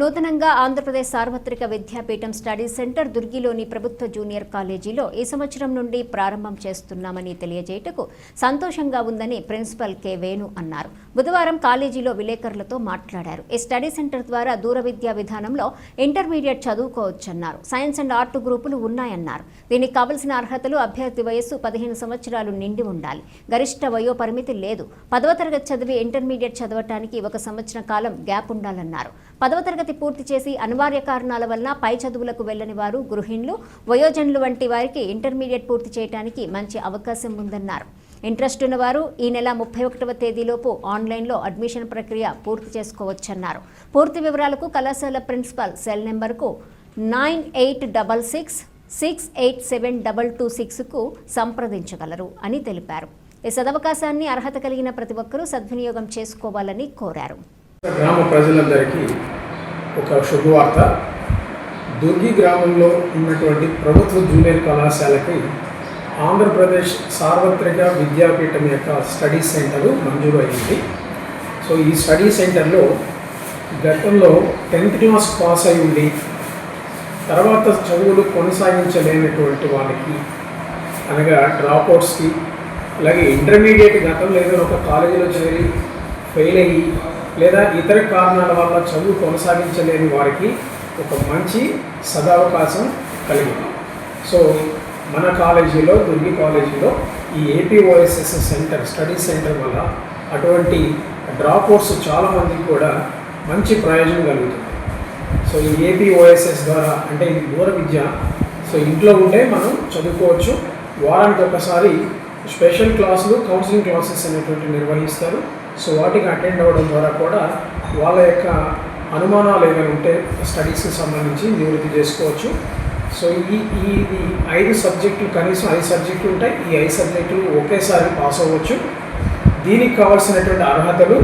నూతనంగా ఆంధ్రప్రదేశ్ సార్వత్రిక విద్యాపీఠం study centre దుర్గిలోని ప్రభుత్వ జూనియర్ కాలేజీలో ఈ సంవత్సరం నుండి ప్రారంభం చేస్తున్నామని తెలియజేయటకు సంతోషంగా ఉందని ప్రిన్సిపల్ కె. వేణు అన్నారు. బుధవారం కాలేజీలో విలేకరులతో మాట్లాడారు. ఈ స్టడీ సెంటర్ ద్వారా దూర విద్యా విధానంలో ఇంటర్మీడియట్ చదువుకోవచ్చన్నారు. సైన్స్ అండ్ ఆర్ట్ గ్రూపులు ఉన్నాయన్నారు. దీనికి కావలసిన అర్హతలు అభ్యర్థి వయస్సు పదిహేను సంవత్సరాలు నిండి ఉండాలి. గరిష్ట వయో పరిమితి లేదు. పదవ తరగతి చదివి ఇంటర్మీడియట్ చదవటానికి ఒక సంవత్సరం కాలం గ్యాప్ ఉండాలన్నారు. పదవ తరగతి పూర్తి చేసి అనివార్య కారణాల వల్ల పై చదువులకు వెళ్ళని వారు గృహిణులు వయోజనులు వంటి వారికి ఇంటర్మీడియట్ పూర్తి చేయడానికి మంచి అవకాశం ఉందన్నారు. ఇంట్రెస్ట్ ఉన్నవారు ఈ నెల ముప్పై ఒకటవ తేదీలోపు ఆన్లైన్లో అడ్మిషన్ ప్రక్రియ పూర్తి చేసుకోవచ్చన్నారు. పూర్తి వివరాలకు కళాశాల ప్రిన్సిపల్ సెల్ నెంబర్కు nine eight double six six eight seven double two సిక్స్కు సంప్రదించగలరు అని తెలిపారు. ఈ సదవకాశాన్ని అర్హత కలిగిన ప్రతి ఒక్కరూ సద్వినియోగం చేసుకోవాలని కోరారు. గ్రామ ప్రజలందరికీ ఒక శుభవార్త. దుర్గి గ్రామంలో ఉన్నటువంటి ప్రభుత్వ జూనియర్ కళాశాలకి ఆంధ్రప్రదేశ్ సార్వత్రిక విద్యాపీఠం యొక్క స్టడీ సెంటరు మంజూరు అయింది సో ఈ స్టడీ సెంటర్లో గతంలో టెన్త్ క్లాస్ పాస్ అయి ఉండి తర్వాత చదువులు కొనసాగించలేనటువంటి వాళ్ళకి అనగా డ్రాప్అవుట్స్కి అలాగే ఇంటర్మీడియట్ గతంలో ఏదో ఒక కాలేజీలో చేరి ఫెయిల్ అయ్యి లేదా ఇతర కారణాల వల్ల చదువు కొనసాగించలేని వారికి ఒక మంచి సదావకాశం కలిగి సో మన కాలేజీలో దుర్గి కాలేజీలో ఈ ఏపీఓఎస్ఎస్ సెంటర్ స్టడీ సెంటర్ వల్ల అటువంటి డ్రాప్అవుట్స్ చాలామందికి కూడా మంచి ప్రయోజనం కలుగుతుంది. సో ఈ ఏపీఓఎస్ఎస్ ద్వారా అంటే ఇది దూర విద్య. సో ఇంట్లో ఉంటే మనం చదువుకోవచ్చు. వారానికి ఒకసారి స్పెషల్ క్లాసులు కౌన్సిలింగ్ క్లాసెస్ అనేటువంటి నిర్వహిస్తారు. సో వాటికి అటెండ్ అవ్వడం ద్వారా కూడా వాళ్ళ యొక్క అనుమానాలు ఏమైనా ఉంటే స్టడీస్కి సంబంధించి నివృత్తి చేసుకోవచ్చు. సో ఈ ఈ ఐదు సబ్జెక్టులు కనీసం ఐదు సబ్జెక్టులు ఉంటాయి. ఈ ఐదు సబ్జెక్టులు ఒకేసారి పాస్ అవ్వచ్చు. దీనికి కావాల్సినటువంటి అర్హతలు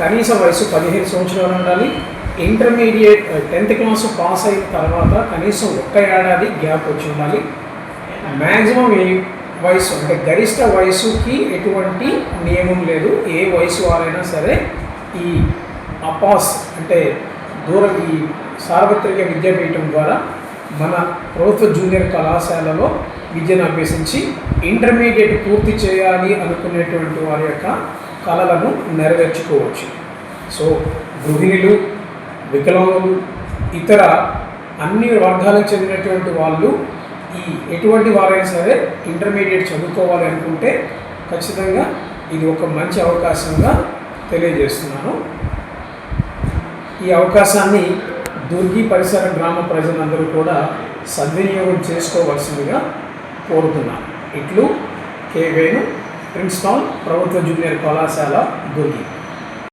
కనీస వయసు పదిహేను సంవత్సరాలు ఉండాలి. ఇంటర్మీడియట్ టెన్త్ క్లాస్ పాస్ అయిన తర్వాత కనీసం ఒక్క ఏడాది గ్యాప్ వచ్చి ఉండాలి. మ్యాక్సిమం వయసు అంటే గరిష్ట వయసుకి ఎటువంటి నియమం లేదు. ఏ వయసు వారైనా సరే ఈ అపాస్ అంటే దూర ఈ సార్వత్రిక విద్యాపీఠం ద్వారా మన ప్రభుత్వ జూనియర్ కళాశాలలో విద్యను అభ్యసించి ఇంటర్మీడియట్ పూర్తి చేయాలి అనుకునేటువంటి వారి యొక్క కళలను నెరవేర్చుకోవచ్చు. సో గృహిణులు వికలాంగులు ఇతర అన్ని వర్గాలకు చెందినటువంటి వాళ్ళు ఈ ఎటువంటి వారైనా సరే ఇంటర్మీడియట్ చదువుకోవాలి అనుకుంటే ఖచ్చితంగా ఇది ఒక మంచి అవకాశంగా తెలియజేస్తున్నాను. ఈ అవకాశాన్ని దుర్గి పరిసర గ్రామ ప్రజలందరూ కూడా సద్వినియోగం చేసుకోవాల్సిందిగా కోరుతున్నాను. ఇట్లు కే వేణు ప్రిన్సిపాల్ ప్రభుత్వ జూనియర్ కళాశాల దుర్గి.